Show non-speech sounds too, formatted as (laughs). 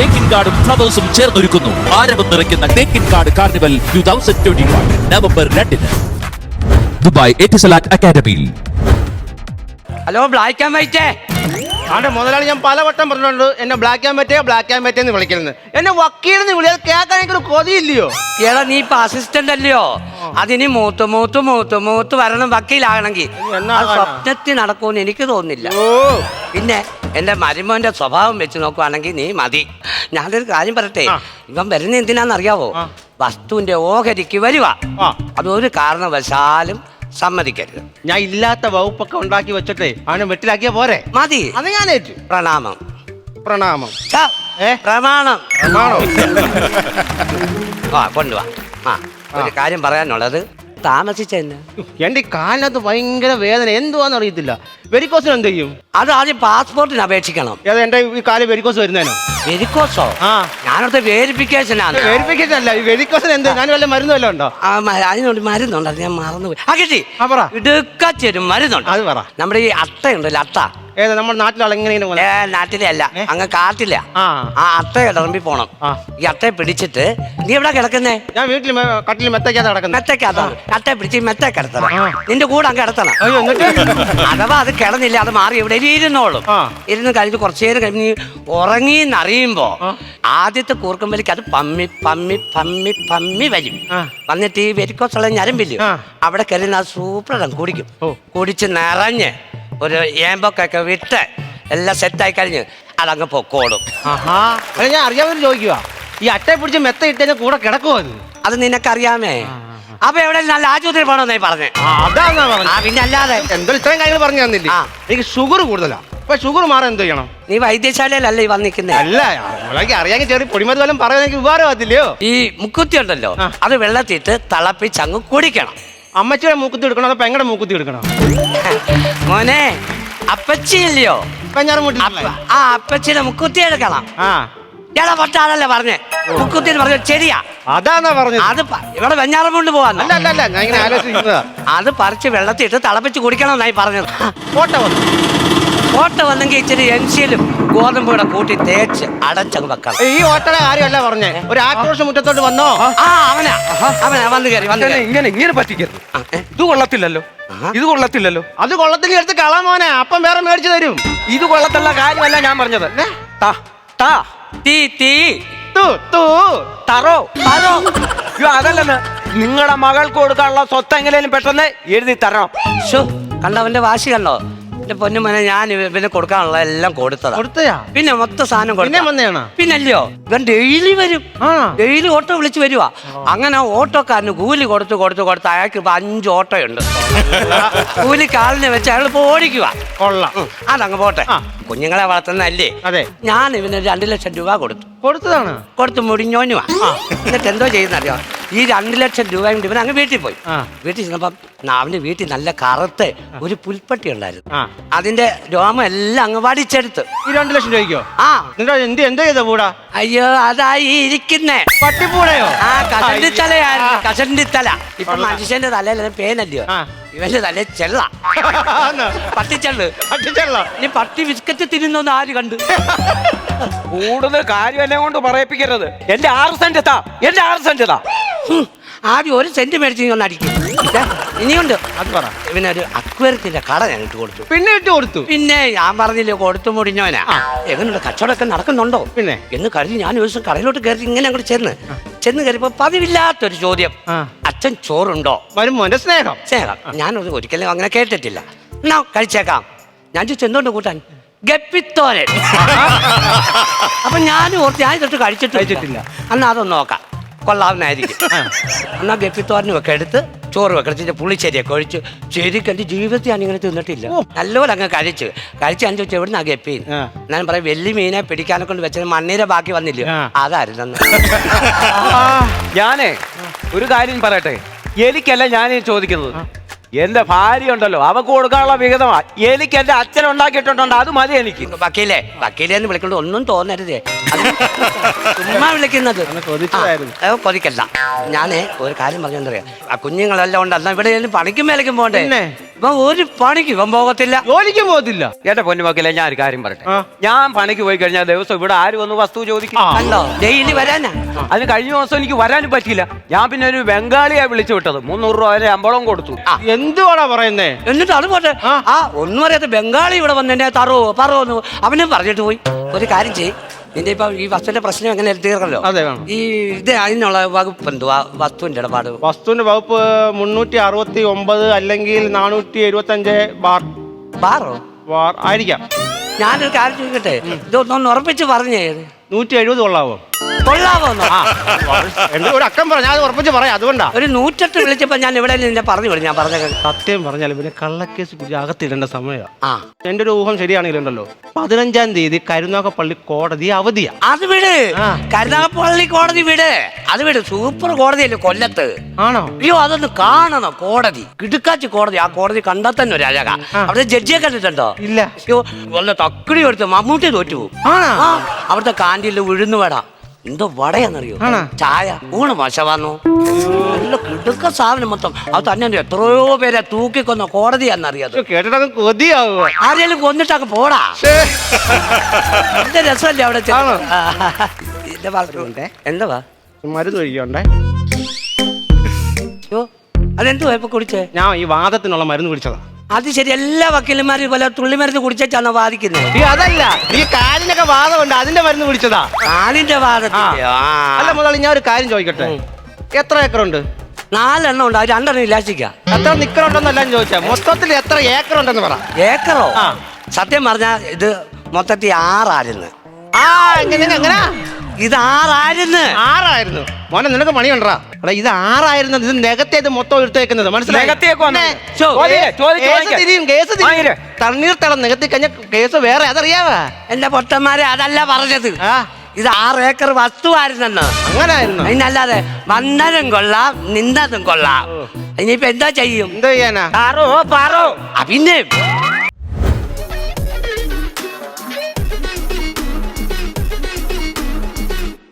തേക്കിൻ കാർഡും ഫ്ലവേഴ്സും ചേർന്നൊരുക്കുന്നു. ആരവം നിറയ്ക്കുന്ന തേക്കിൻ card carnival two thousand twenty one November രണ്ടിന്. ദുബായ് എറ്റിസലാറ്റ് അക്കാദമിയിൽ. ഹലോ ബ്ലാക്ക് ആൻഡ് വൈറ്റേ. ആണ്ട് മുതലാളി ഞാൻ പലവട്ടം പറഞ്ഞിട്ടുണ്ട് എന്നെ ബ്ലാക്ക് ആൻഡ് പറ്റേ ബ്ലാക്ക് ആൻഡ് പറ്റേ എന്ന് വിളിക്കുന്നത് എന്നെ വക്കീലെന്ന് വിളിയാൽ കേൾക്കാൻ എനിക്കൊരു കൊതിയില്ലയോ? എടാ നീ ഇപ്പൊ അസിസ്റ്റന്റ് അല്ലയോ? അതിന് മൂത്ത് മൂത്ത് മൂത്ത് മൂത്ത് വരണം വക്കീലാകണമെങ്കിൽ? സ്വപ്നത്തിൽ നടക്കുമെന്ന് എനിക്ക് തോന്നുന്നില്ല. പിന്നെ എന്റെ മരുമോന്റെ സ്വഭാവം വെച്ച് നോക്കുവാണെങ്കിൽ നീ മതി. ഞാനൊരു കാര്യം പറയട്ടെ. ഇവൻ വരുന്ന എന്തിനാന്നറിയാവോ. വസ്തുവിന്റെ ഓഹരിക്ക് വരുക ആ. അതൊരു കാരണവശാലും സമ്മതിക്കരുത്. ഞാൻ ഇല്ലാത്ത വകുപ്പൊക്കെ ഉണ്ടാക്കി വെച്ചിട്ടേ അവനെ വെട്ടിലാക്കിയ പോരെ? മതി. അത് ഞാൻ ഏറ്റു പ്രണാമം. പ്രണാമം. ഛ, ഏ? പ്രമാണം. ആണോ ആ കൊണ്ടുവാ. ആ ഒരു കാര്യം പറയാനുള്ളത് താമസിച്ചെന്നെ. എന്റെ കാലിനകത്ത് ഭയങ്കര വേദന. എന്തുവാന്ന് അറിയത്തില്ല. വെരിക്കോസിന് എന്ത് ചെയ്യും? അത് ആദ്യം പാസ്പോർട്ടിന് അപേക്ഷിക്കണം. ഏതാ എന്റെ ഈ കാൽ വെരിക്കോസ് വരുന്നതിനോ വെരിക്കോസോ? ആ. ഞാനടുത്ത വേരിഫിക്കേഷനാണ് വെരിഫിക്കേഷൻ അല്ല ഈ വെരിക്കോസിന് എന്ത്? ഞാൻ വല്ല മരുന്ന് വല്ലതും ഉണ്ടോ? ആ മ- മരുന്നുണ്ട് അത് ഞാൻ മറന്നുപോയി. ആ കിട്ടി. ആ, പറ. ഇടുക്കച്ചൊരു മരുന്നുണ്ട്. അത് പറ. നമ്മുടെ ഈ അട്ടയുണ്ടല്ലോ അട്ട. ഏതാ നമ്മുടെ നാട്ടിലുള്ള എങ്ങനെ? നാട്ടിലെ അല്ല. അങ്ങ് കാട്ടില്ല ആ. അത്ത ഇടമ്പി പോണം. ഈ അട്ടയെ പിടിച്ചിട്ട് നീ എവിടെ കിടക്കുന്നേ? ഞാൻ വീട്ടിൽ കട്ടിൽ മെത്തയ്ക്കാതെ കിടക്കുന്നത് മെത്തക്കകത്താണ് അട്ടയെ പിടിച്ച് മെത്ത കിടത്തണം. നിന്റെ കൂടെ അങ്ങ് കിടത്തണം. അഥവാ അത് കിടന്നില്ല അത് മാറി ഇവിടെ ഇരുന്നോളും. ഇരുന്ന് കഴിഞ്ഞ് കുറച്ചു നേരം കഴിഞ്ഞ് നീ ഉറങ്ങി എന്നറിയുമ്പോ ആ. ആദ്യത്തെ കൂർക്കുമ്പലിക്ക് അത് പമ്മി പമ്മി പമ്മി പമ്മി വരും. വന്നിട്ട് ഈ വെരിക്കോസുള്ള ഞരമ്പില്ല? അവിടെ കയറി ആ സൂപ്പറം കുടിക്കും. കുടിച്ച് നിറഞ്ഞ് ഒരു ഏമ്പൊക്കെ വിട്ട് എല്ലാം സെറ്റായി കഴിഞ്ഞ് അതങ്ങ് പൊക്കോടും ആഹാ. അല്ല ഞാൻ അറിയാമെന്ന് ചോദിക്കുക ഈ അട്ടയെ പിടിച്ച് മെത്ത ഇട്ടതിന് കൂടെ കിടക്കുമോ അത് അത് നിനക്കറിയാമേ. അപ്പൊ എവിടെ നല്ല ആശുപത്രി പോണെന്നായി പറഞ്ഞേ? അതാന്നാ ആ പറഞ്ഞത് പിന്നെ അല്ലാതെ. എന്തോ ഇത്രയും കാര്യങ്ങൾ പറഞ്ഞു തന്നില്ല? ആ. എനിക്ക് ഷുഗർ കൂടുതലാ. അപ്പൊ ഷുഗർ മാറാൻ എന്ത് ചെയ്യണം? നീ വൈദ്യശാലയിലല്ലേ ഈ അല്ല നമ്മളേക്ക് അറിയാമെങ്കിൽ ചെറിയ പൊടിമതി വല്ലതും പറയാൻ എനിക്ക് ഉപകാരമാകത്തില്ലയോ? ഈ മുക്കുത്തി ഉണ്ടല്ലോ. ആ. അത് വെള്ളത്തിട്ട് തിളപ്പിച്ച് അങ്ങ് കുടിക്കണം. അമ്മച്ചിയുടെ മൂക്കുത്തി എടുക്കണോ അതോ പെങ്ങടെ മൂക്കുത്തി എടുക്കണോ? മോനെ അപ്പച്ചിയില്ലയോ പെഞ്ഞാറും വീട്ടിൽ അപ്പ- ആ അപ്പച്ചിയുടെ മുക്കുത്തി എടുക്കണം. ആ. ഇയാളെ പട്ടാളല്ലേ പറഞ്ഞേ? മുക്കുത്തി പറഞ്ഞ ശരിയാ അതാന്നാ പറഞ്ഞത്? അത് പ- ഇവിടെ വെഞ്ഞാറം കൊണ്ട് പോവാന്ന് അല്ല അല്ല അല്ല ഞാൻ ഇങ്ങനെ ആലോചിക്കുന്നതാ അത് പറിച്ച് വെള്ളത്തിട്ട് തിളപ്പിച്ച് കുടിക്കണം എന്നായി പറഞ്ഞത്. ഫോട്ടോ വന്നു ഓട്ട വന്നെങ്കിൽ ഇച്ചിരി എൻസിയിലും ഗോതമ്പ് കൂടെ കൂട്ടി തേച്ച് അടച്ചങ്ങ് വെക്കണം. ഈ ഓട്ടയുടെ കാര്യമല്ല പറഞ്ഞേ. ഒരു ആക്രോശം മുറ്റത്തോട്ട് വന്നോ? ആ അവനാ. അവനാ വന്ന് കയറി വന്ന് ഇങ്ങനെ കയറി. ഇങ്ങനെ ഇങ്ങനെ പറ്റിക്കരുത്. ഇത് കൊള്ളത്തില്ലല്ലോ. ഇത് കൊള്ളത്തില്ലല്ലോ. അത് കൊള്ളത്തിൽ എടുത്ത് കളാ മോനെ. അപ്പം വേറെ മേടിച്ചു തരും. ഇത് കൊള്ളത്തുള്ള കാര്യമല്ല ഞാൻ പറഞ്ഞത്. താ താ തീ തീ. തു തു. തറോ അതോ അയ്യോ അതല്ലെന്ന്. നിങ്ങളുടെ മകൾക്ക് കൊടുക്കാനുള്ള സ്വത്ത് എങ്ങനെയും പെട്ടെന്ന് എഴുതി തരണം. കണ്ടവന്റെ വാശി കണ്ടോ? എന്റെ പൊന്നുമനെ ഞാൻ ഇവന് കൊടുക്കാനുള്ള എല്ലാം കൊടുത്തതാ. കൊടുത്തയാ? പിന്നെ മൊത്തം സാധനം പിന്നെ കൊടുത്ത വന്നേണോ പിന്നല്ലയോ? ഇവൻ ഡെയിലി വരും. ആ ഡെയിലി ഓട്ടോ വിളിച്ച് വരുവാ. അങ്ങനെ ഓട്ടോക്കാരന് കൂലി കൊടുത്തു കൊടുത്തു കൊടുത്ത് അയാൾക്ക് ഇപ്പൊ അഞ്ച് ഓട്ടോയുണ്ട്. (laughs) കൂലി കാലിനെ വെച്ച് അയാൾ ഇപ്പൊ ഓടിക്കുക കൊള്ളാം. അതങ്ങ് പോട്ടെ. ആ. കുഞ്ഞുങ്ങളെ വളർത്തുന്നല്ലേ അതെ. ഞാൻ ഇവന് രണ്ട് ലക്ഷം രൂപ കൊടുത്തു. കൊടുത്തതാണ്? കൊടുത്ത് മുടിഞ്ഞോനുവാ. എന്നിട്ട് എന്തോ ചെയ്യുന്നറിയോ? ഈ രണ്ട് ലക്ഷം രൂപ കൊണ്ട് ഇവൻ അങ്ങ് വീട്ടിൽ പോയി. വീട്ടിൽ ചെന്നപ്പം ന- അവന്റെ വീട്ടിൽ നല്ല കറുത്ത് ഒരു പുൽപ്പട്ടി ഉണ്ടായിരുന്നു. ആ. അതിന്റെ രോമം എല്ലാം അങ്ങ് വടിച്ചെടുത്ത്. ഈ രണ്ട് ലക്ഷം രൂപയ്ക്കോ? ആ. നിന്റെ എന്ത് എന്തോ ചെയ്ത പൂടാ? അയ്യോ അതായി ഇരിക്കുന്നേ. പട്ടിപ്പൂടയോ? ആ കഷണ്ടി തലയായിരുന്നു കഷണ്ടി തല. ഇപ്പൊ മനുഷ്യന്റെ തലയിൽ പേനല്ലയോ? ആ. ഇവന്റെ തല ചെള്ള. ആന്ന്. പട്ടിച്ചെള്ള്. പട്ടിച്ചെള്ള. ഇനി പട്ടി ബിസ്ക്കറ്റ് തിന്നുന്നൊന്ന് ആര് കണ്ട്? കൂടുതൽ കാര്യം എന്നെ കൊണ്ട് പറയിപ്പിക്കരുത്. എന്റെ ആറ് സെന്റ് താ. എന്റെ ആറ് സെന്റ് താ. ആദ്യം ഒരു സെന്റ് മേടിച്ച് നീ ഒന്ന് അടിക്കും. ദേ, ഇനിയുണ്ട്. അത് പറ. ഇവനൊരു അക്വേറിയത്തിന്റെ കട ഞാൻ ഇട്ട് കൊടുത്തു. പിന്നെ ഇട്ട് കൊടുത്തു? പിന്നെ ഞാൻ പറഞ്ഞില്ലേ കൊടുത്തു മുടിഞ്ഞവനാ. എങ്ങനെയുള്ള കച്ചവടമൊക്കെ നടക്കുന്നുണ്ടോ? പിന്നെ? എന്ന് കരുതി ഞാൻ ഒരു ദിവസം കടയിലോട്ട് കയറി ഇങ്ങനെ അങ്ങോട്ട് ചെന്ന് ചെന്ന് കയറിയപ്പോ പതിവില്ലാത്തൊരു ചോദ്യം. ആ. അച്ഛൻ ചോറുണ്ടോ? വരും മോന്റെ സ്നേഹം. സ്നേഹം. ഞാനത് ഒരിക്കലും അങ്ങനെ കേട്ടിട്ടില്ല. എന്നാ കഴിച്ചേക്കാം. ഞാൻ ചോദിച്ചു എന്തുകൊണ്ട് കൂട്ടാൻ? ഗപ്പിത്തോരൻ. (laughs) അപ്പൊ ഞാനും ഓർത്ത് ഞാൻ ഇതൊട്ട് കഴിച്ചിട്ട് കഴിച്ചിട്ടില്ല. എന്നാ അതൊന്ന് നോക്കാം. കൊള്ളാവുന്നതായിരിക്കും എന്നാ ഗപ്പിത്തോരനും ഒക്കെ എടുത്ത് ചോറ് വെക്കണം. പുളിശ്ശേരിയൊക്കെ ഒഴിച്ച് ശരിക്കും എന്റെ ജീവിതത്തിൽ ഞാൻ ഇങ്ങനെ തിന്നിട്ടില്ല. നല്ലപോലെ അങ്ങ് കഴിച്ച്. കഴിച്ച് ഞാൻ ചോദിച്ചു എവിടെ നിന്നാ ഗപ്പി ഞാൻ പറയാം വലിയ മീനെ പിടിക്കാനെ കൊണ്ട് വെച്ചത് മണ്ണീരെ ബാക്കി വന്നില്ല. ആ. അതായിരുന്നു ഞാനേ ഒരു കാര്യം പറയട്ടെ. എനിക്കല്ല ഞാൻ ചോദിക്കുന്നത്? എന്റെ ഭാര്യ ഉണ്ടല്ലോ അവക്ക് കൊടുക്കാനുള്ള വിഹിതമാ. എനിക്ക് എന്റെ അച്ഛൻ ഉണ്ടാക്കിയിട്ടുണ്ടോ അത് മതി എനിക്ക്. വക്കീലേ വക്കീലേ എന്ന് വിളിക്കൊണ്ട് ഒന്നും തോന്നരുതേ. ചുമ്മാ വിളിക്കുന്നത്. ആ, കൊതിക്കല്ല. ഞാനേ ഒരു കാര്യം പറഞ്ഞറിയാം ആ കുഞ്ഞുങ്ങളെല്ലാം ഉണ്ട് അല്ല ഇവിടെ പണിക്കും മേലക്കും പിന്നെ? ഇവൻ ഒരു പണിക്ക് ഇവൻ പോകത്തില്ല. ജോലിക്ക് പോകത്തില്ല. എന്റെ പൊന്നു പൊന്നുമക്കളെ ഞാൻ ഒരു കാര്യം പറയട്ടെ? ആ. ഞാൻ പണിക്ക് പോയി കഴിഞ്ഞാൽ ദിവസം ഇവിടെ ആര് വന്ന് വസ്തു ചോദിക്കും? ആ. കണ്ടോ? ഡെയിലി വരാനാ? അത് കഴിഞ്ഞ ദിവസം എനിക്ക് വരാനും പറ്റിയില്ല. ഞാൻ പിന്നെ ഒരു ബംഗാളിയാ വിളിച്ചു വിട്ടത്. മുന്നൂറ് രൂപ വരെ ശമ്പളം കൊടുത്തു. എന്തുവാടാ പറയുന്നേ? എന്നിട്ട് അത് പോട്ടെ. ആ. ഒന്നും അറിയാത്ത ബംഗാളി ഇവിടെ വന്നെ തറോ പറോന്ന് അവനും പറഞ്ഞിട്ട് പോയി. ഒരു കാര്യം ചെയ് നിന്റെ ഇപ്പൊ ഈ വസ്തുവിന്റെ പ്രശ്നം എങ്ങനെ തീർക്കല്ലോ അതെ, വേണം. ഈ ഇത് അതിനുള്ള വകുപ്പ് എന്തുവാ? വസ്തുവിന്റെ ഇടപാട്. വസ്തുവിന്റെ വകുപ്പ് മുന്നൂറ്റി അറുപത്തി ഒമ്പത് അല്ലെങ്കിൽ നാനൂറ്റി എഴുപത്തി അഞ്ച് ബാർ. ബാറോ? ബാർ ആയിരിക്കാം. ഞാനൊരു കാര്യം ചോദിക്കട്ടെ? ഇതൊന്നൊന്ന് ഉറപ്പിച്ച് പറഞ്ഞേ. നൂറ്റി എഴുപത് കൊള്ളാവോ? കൊള്ളാമോന്നോ എന്റെ ഒരു അക്കം പറഞ്ഞു അത് ഉറപ്പിച്ച് പറയാം അതുകൊണ്ടാ. ഒരു നൂറ്റെട്ട് വിളിച്ചപ്പോ ഞാൻ ഇവിടെ നിന്നെ പറഞ്ഞു വിടും ഞാൻ പറഞ്ഞ സത്യം പറഞ്ഞാൽ പിന്നെ കള്ളക്കേസ് പിടിച്ച് അകത്തിടേണ്ട സമയമാണ് ആ. എന്റെ ഒരു ഊഹം ശരിയാണെങ്കിലുണ്ടല്ലോ. പതിനഞ്ചാം തീയതി കരുനാഗപ്പള്ളി കോടതി അവധിയാ. അത് വിട്. ആ. കരുനാഗപ്പള്ളി കോടതി വിട്. അത് വിട്. സൂപ്പർ കോടതിയല്ലേ കൊല്ലത്ത്? ആണോ? അയ്യോ അതൊന്ന് കാണണം കോടതി. കിടുക്കാച്ചി കോടതി. ആ കോടതി കണ്ടാൽ തന്നെ ഒരു അഴക. ആ. അവിടെ ജഡ്ജിയെ കണ്ടിട്ടുണ്ടോ? ഇല്ല. അയ്യോ വല്ല തക്കിടി എടുത്ത് മമ്മൂട്ടി തോറ്റു പോകും ആണോ? ആ അവിടുത്തെ കാന്റീനിൽ ഉഴുന്നു വട. എന്തോ വടയാന്നറിയോ? ചായ. ഊണ് മോശമാണോ നല്ല കിടുക്ക സാധനം മൊത്തം. അത് തന്നെ എത്രയോ പേരെ തൂക്കിക്കൊന്ന കോടതിയാന്നറിയാത് ഇത് കേട്ടിട്ടങ്ങ് കൊതിയാവുക. ആരെങ്കിലും കൊന്നിട്ടൊക്കെ പോടാ. എന്റെ രസമല്ലേ അവിടെ എന്റെ ഭാഗത്തുണ്ടേ എന്തുവാ മരുന്ന് കഴിക്കണ്ടേ അതെന്തുവാ ഇപ്പൊ കുടിച്ചേ? ഞാൻ ഈ വാദത്തിനുള്ള മരുന്ന് കുടിച്ചതാ. അത് ശരി എല്ലാ വക്കീലന്മാരും ഇതുപോലെ തുള്ളിമരുന്ന് കുടിച്ചാണ് വാദിക്കുന്നത്? ഈ അതല്ല ഈ കാലിനൊക്കെ വാദമുണ്ട് അതിന്റെ മരുന്ന് കുടിച്ചതാ. കാലിന്റെ വാദത്തിന്റെ. അല്ല മുതലാളി ഞാൻ ഒരു കാര്യം ചോദിക്കട്ടെ? എത്ര ഏക്കറുണ്ട്? നാലെണ്ണം ഉണ്ട് അത് രണ്ടെണ്ണം ഇല്ലാശിക്ക. എത്ര നിക്കറുണ്ടെന്നല്ല ചോദിച്ചാ. മൊത്തത്തിൽ എത്ര ഏക്കർ ഉണ്ടെന്ന് പറ. ഏക്കറോ? ആ. സത്യം പറഞ്ഞ ഇത് മൊത്തത്തിൽ ആറായിരുന്നു. ആ എങ്ങനെ എങ്ങനെ? ഇത് ആറായിരുന്നു. ആറായിരുന്നു. മോനെ നിനക്ക് പണിയുണ്ടാ? എടാ ഇത് ആറായിരുന്ന ഇത് നികത്തേത് മൊത്തം എടുത്തേക്കുന്നത് മനസ്സിലായി? തണ്ണീർത്തളം നികത്തി കഴിഞ്ഞ കേസ് വേറെ അതറിയാവാ? എന്റെ പൊട്ടന്മാരെ അതല്ല പറഞ്ഞത്. ആ. ഇത് ആറ് ഏക്കർ വസ്തുവായിരുന്നെന്ന്. അങ്ങനായിരുന്നു. അതിനല്ലാതെ വന്നതും കൊള്ളാം നിന്നതും കൊള്ളാം. ഇനിയിപ്പോ എന്താ ചെയ്യും? എന്താ ചെയ്യാനാ? പാറോ പാറോ. പിന്നെ.